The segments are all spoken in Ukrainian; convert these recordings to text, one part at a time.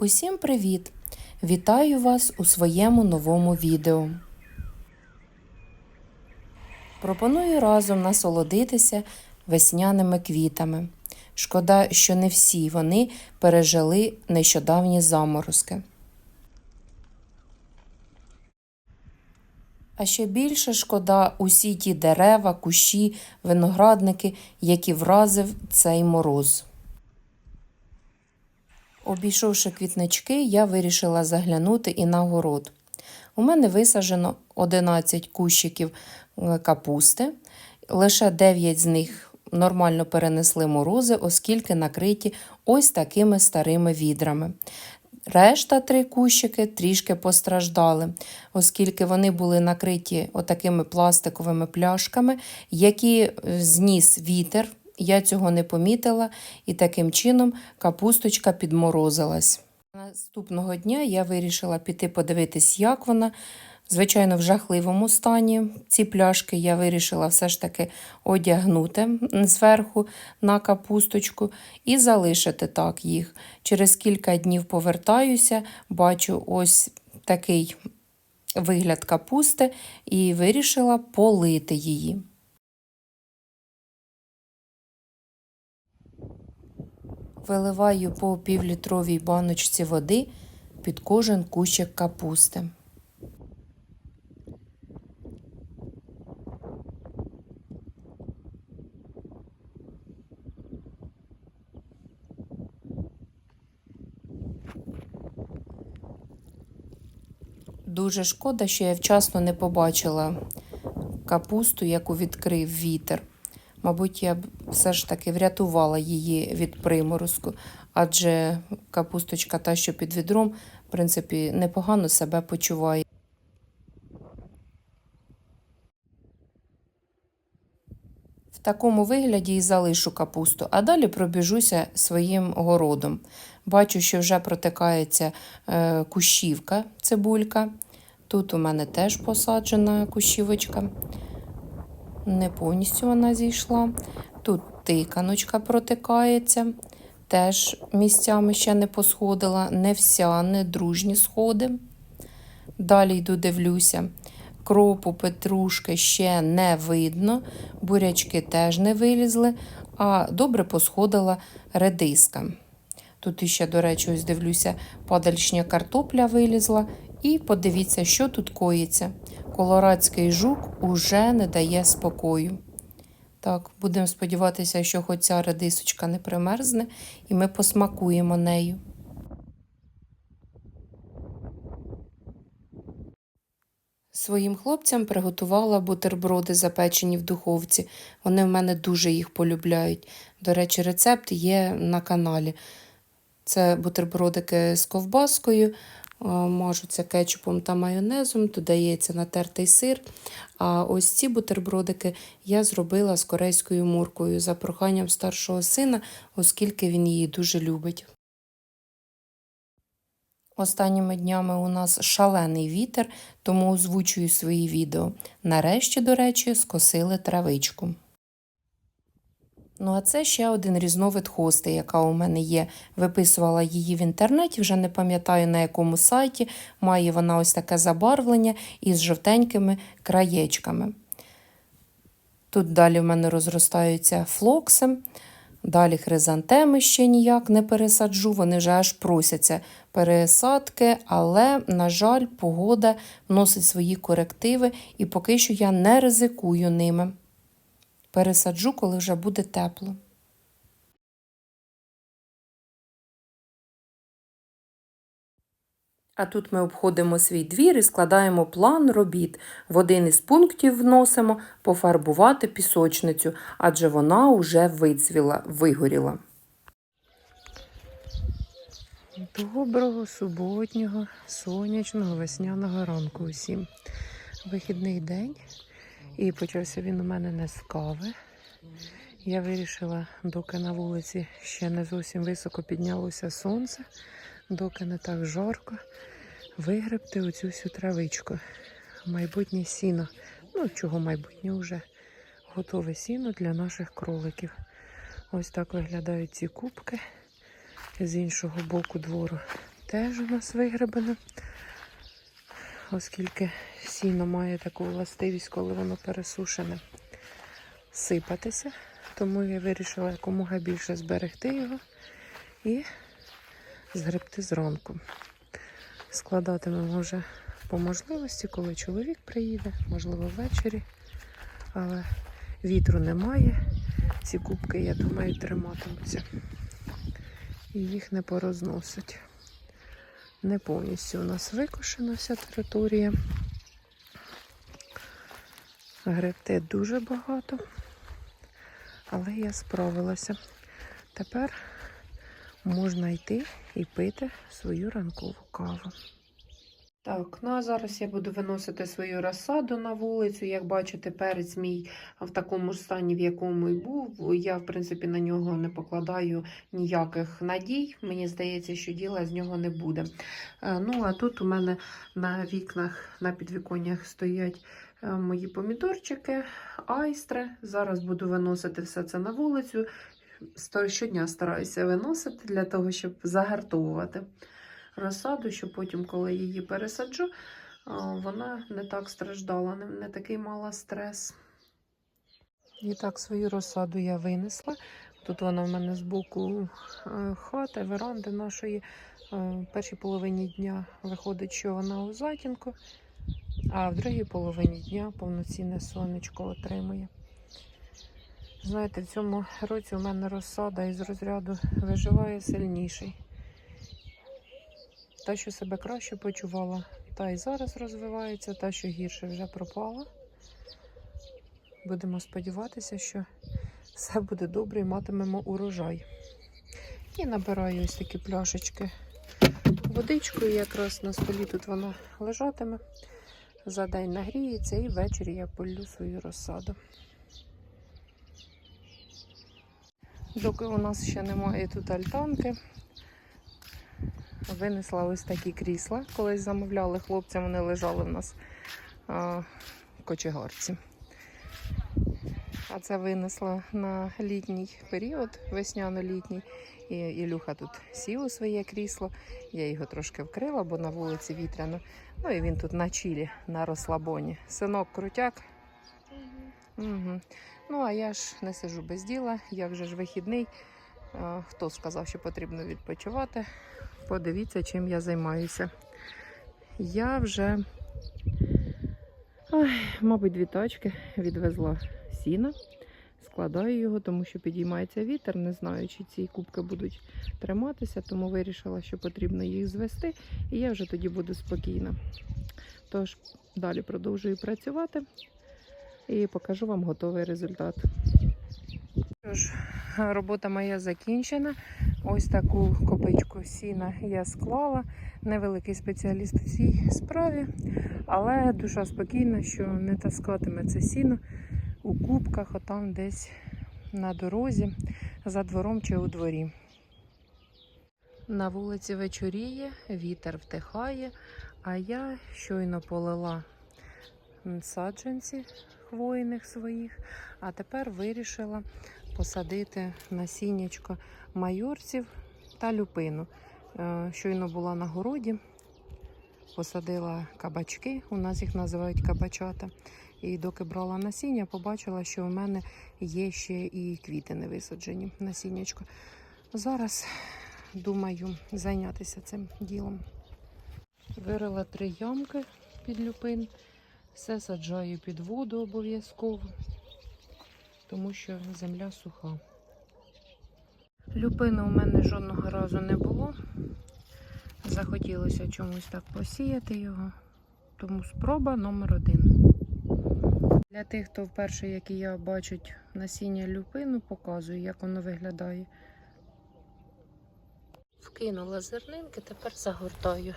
Усім привіт! Вітаю вас у своєму новому відео. Пропоную разом насолодитися весняними квітами. Шкода, що не всі вони пережили нещодавні заморозки. А ще більше шкода усі ті дерева, кущі, виноградники, які вразив цей мороз. Обійшовши квітнички, я вирішила заглянути і на город. У мене висаджено 11 кущиків е, капусти, лише 9 з них нормально перенесли морози, оскільки накриті ось такими старими відрами. Решта три кущики трішки постраждали, оскільки вони були накриті отакими пластиковими пляшками, які зніс вітер. Я цього не помітила, і таким чином капусточка підморозилась. Наступного дня я вирішила піти подивитись, як вона. Звичайно, в жахливому стані ці пляшки я вирішила все ж таки одягнути зверху на капусточку і залишити так їх. Через кілька днів повертаюся, бачу ось такий вигляд капусти і вирішила полити її. Виливаю по півлітровій баночці води під кожен кущик капусти. Дуже шкода, що я вчасно не побачила капусту, яку відкрив вітер. Мабуть, я б все ж таки врятувала її від приморозку, адже капусточка та, що під відром, в принципі, непогано себе почуває. В такому вигляді і залишу капусту, а далі пробіжуся своїм городом. Бачу, що вже протикається е, кущівка, цибулька. Тут у мене теж посаджена кущівочка. Не повністю вона зійшла. Тут тиканочка протикається, теж місцями ще не посходила, не вся, не дружні сходи. Далі йду, дивлюся. Кропу, петрушки ще не видно, бурячки теж не вилізли, а добре посходила редиска. Тут іще, до речі, ось дивлюся, падальшня картопля вилізла. І подивіться, що тут коїться. Колорадський жук уже не дає спокою. Так, будемо сподіватися, що хоч ця редисочка не примерзне, і ми посмакуємо нею. Своїм хлопцям приготувала бутерброди, запечені в духовці. Вони в мене дуже їх полюбляють. До речі, рецепт є на каналі. Це бутербродики з ковбаскою, мажуться кетчупом та майонезом, додається натертий сир. А ось ці бутербродики я зробила з корейською муркою за проханням старшого сина, оскільки він її дуже любить. Останніми днями у нас шалений вітер, тому озвучую свої відео. Нарешті, до речі, скосили травичку. Ну, а це ще один різновид хости, яка у мене є. Виписувала її в інтернеті, вже не пам'ятаю на якому сайті. Має вона ось таке забарвлення із жовтенькими краєчками. Тут далі в мене розростаються флокси, далі хризантеми ще ніяк не пересаджу, вони вже аж просяться пересадки, але, на жаль, погода вносить свої корективи, і поки що я не ризикую ними пересаджу, коли вже буде тепло. А тут ми обходимо свій двір і складаємо план робіт. В один із пунктів вносимо пофарбувати пісочницю, адже вона уже вицвіла, вигоріла. Доброго суботнього, сонячного, весняного ранку усім. Вихідний день. І почався він у мене не з кави. Я вирішила, доки на вулиці ще не зовсім високо піднялося сонце, доки не так жарко, вигребти оцю всю травичку. Майбутнє сіно. Ну, чого майбутнє вже готове сіно для наших кроликів. Ось так виглядають ці кубки з іншого боку двору. теж у нас вигребено. Оскільки сіно має таку властивість, коли воно пересушене, сипатися. Тому я вирішила якомога більше зберегти його і згребти зранку. Складатимемо вже по можливості, коли чоловік приїде, можливо, ввечері. Але вітру немає. Ці кубки, я думаю, триматимуться. І їх не порозносить. Не повністю у нас викошена вся територія. Гребте дуже багато, але я справилася. Тепер можна йти і пити свою ранкову каву. Так, ну а зараз я буду виносити свою розсаду на вулицю. Як бачите, перець мій в такому ж стані, в якому і був. Я, в принципі, на нього не покладаю ніяких надій. Мені здається, що діла з нього не буде. Е, Ну, а тут у мене на вікнах, на підвіконнях стоять е, мої помідорчики, айстри. Зараз буду виносити все це на вулицю. Щодня стараюся виносити для того, щоб загартовувати розсаду, щоб потім, коли її пересаджу, вона не так страждала, не, не такий мала стрес. І так, свою розсаду я винесла. Тут вона в мене з боку е, хати, веранди нашої. Е, В першій половині дня виходить, що вона у затінку, а в другій половині дня повноцінне сонечко отримує. Знаєте, в цьому році у мене розсада із розряду виживає сильніший. Та, що себе краще почувала, та і зараз розвивається, та, що гірше вже пропала. Будемо сподіватися, що все буде добре і матимемо урожай. І набираю ось такі пляшечки водичкою. Якраз на столі тут вона лежатиме. За день нагріється і ввечері я полю свою розсаду. Доки у нас ще немає тут альтанки, винесла ось такі крісла. Колись замовляли хлопцям, вони лежали в нас а, кочегарці. А це винесла на літній період, весняно-літній. І Ілюха тут сів у своє крісло. Я його трошки вкрила, бо на вулиці вітряно. Ну і він тут на чілі, на розслабоні. Синок крутяк. Угу. Ну, а я ж не сижу без діла, я вже ж вихідний. Хто сказав, що потрібно відпочивати? Подивіться, чим я займаюся. Я вже, ой, мабуть, дві тачки відвезла сіна. Складаю його, тому що підіймається вітер. Не знаю, чи ці кубки будуть триматися, тому вирішила, що потрібно їх звести, і я вже тоді буду спокійна. Тож, далі продовжую працювати і покажу вам готовий результат. Ж, робота моя закінчена. Ось таку копичку сіна я склала. Невеликий спеціаліст у цій справі, але душа спокійна, що не таскатиме це сіно у кубках, а там десь на дорозі, за двором чи у дворі. На вулиці вечоріє, вітер втихає, а я щойно полила саджанці хвойних своїх, а тепер вирішила посадити насіннячко майорців та люпину. Е, Щойно була на городі, посадила кабачки, у нас їх називають кабачата. І доки брала насіння, побачила, що у мене є ще і квіти не висаджені насіннячко. Зараз думаю зайнятися цим ділом. Вирила три ямки під люпин. Все саджаю під воду обов'язково, тому що земля суха. Люпини у мене жодного разу не було. Захотілося чомусь так посіяти його. Тому спроба номер один. Для тих, хто вперше, як і я, бачить насіння люпину, показую, як воно виглядає. Вкинула зернинки, тепер загортаю.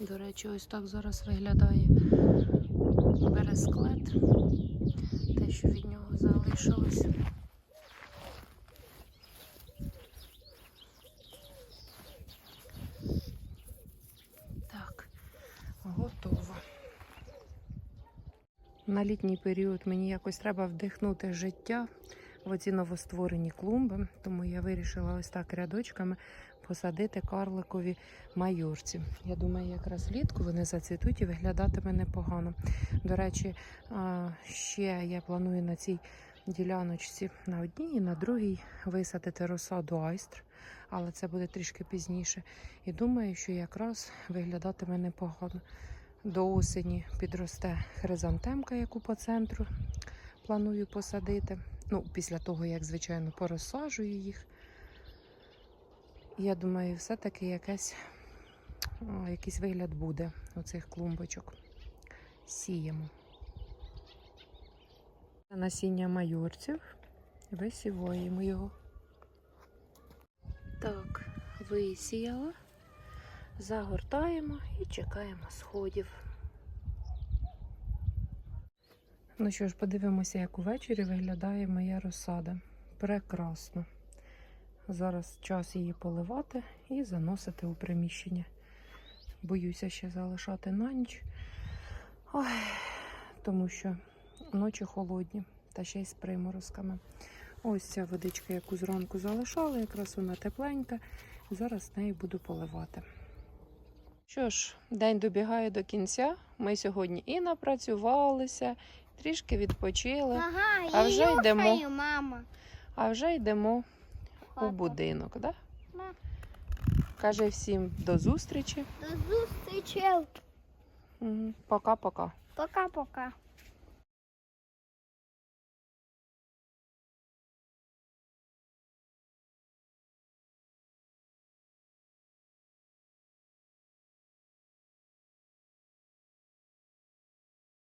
До речі, ось так зараз виглядає бересклет, те, що від нього залишилось. Так, готово. На літній період мені якось треба вдихнути життя в оці новостворені клумби, тому я вирішила ось так рядочками посадити карликові майорці. Я думаю, якраз влітку вони зацвітуть і виглядатиме непогано. До речі, ще я планую на цій діляночці на одній і на другій висадити розсаду айстр, але це буде трішки пізніше. І думаю, що якраз виглядатиме непогано. До осені підросте хризантемка, яку по центру планую посадити. Ну, після того, як, звичайно, порозсаджую їх. Я думаю, все-таки якесь, якийсь вигляд буде у цих клумбочок. Сіємо. Насіння майорців. Висіваємо його. Так, висіяла. Загортаємо і чекаємо сходів. Ну що ж, подивимося, як увечері виглядає моя розсада. Прекрасно. Зараз час її поливати і заносити у приміщення. Боюся ще залишати на ніч, Ой, тому що ночі холодні та ще й з приморозками. Ось ця водичка, яку зранку залишала, якраз вона тепленька. Зараз нею буду поливати. Що ж, день добігає до кінця. Ми сьогодні і напрацювалися, трішки відпочили, Ага, А вже йдемо. мама. а вже йдемо у будинок. Да? Каже всім до зустрічі. До зустрічі. Пока-пока. Пока-пока.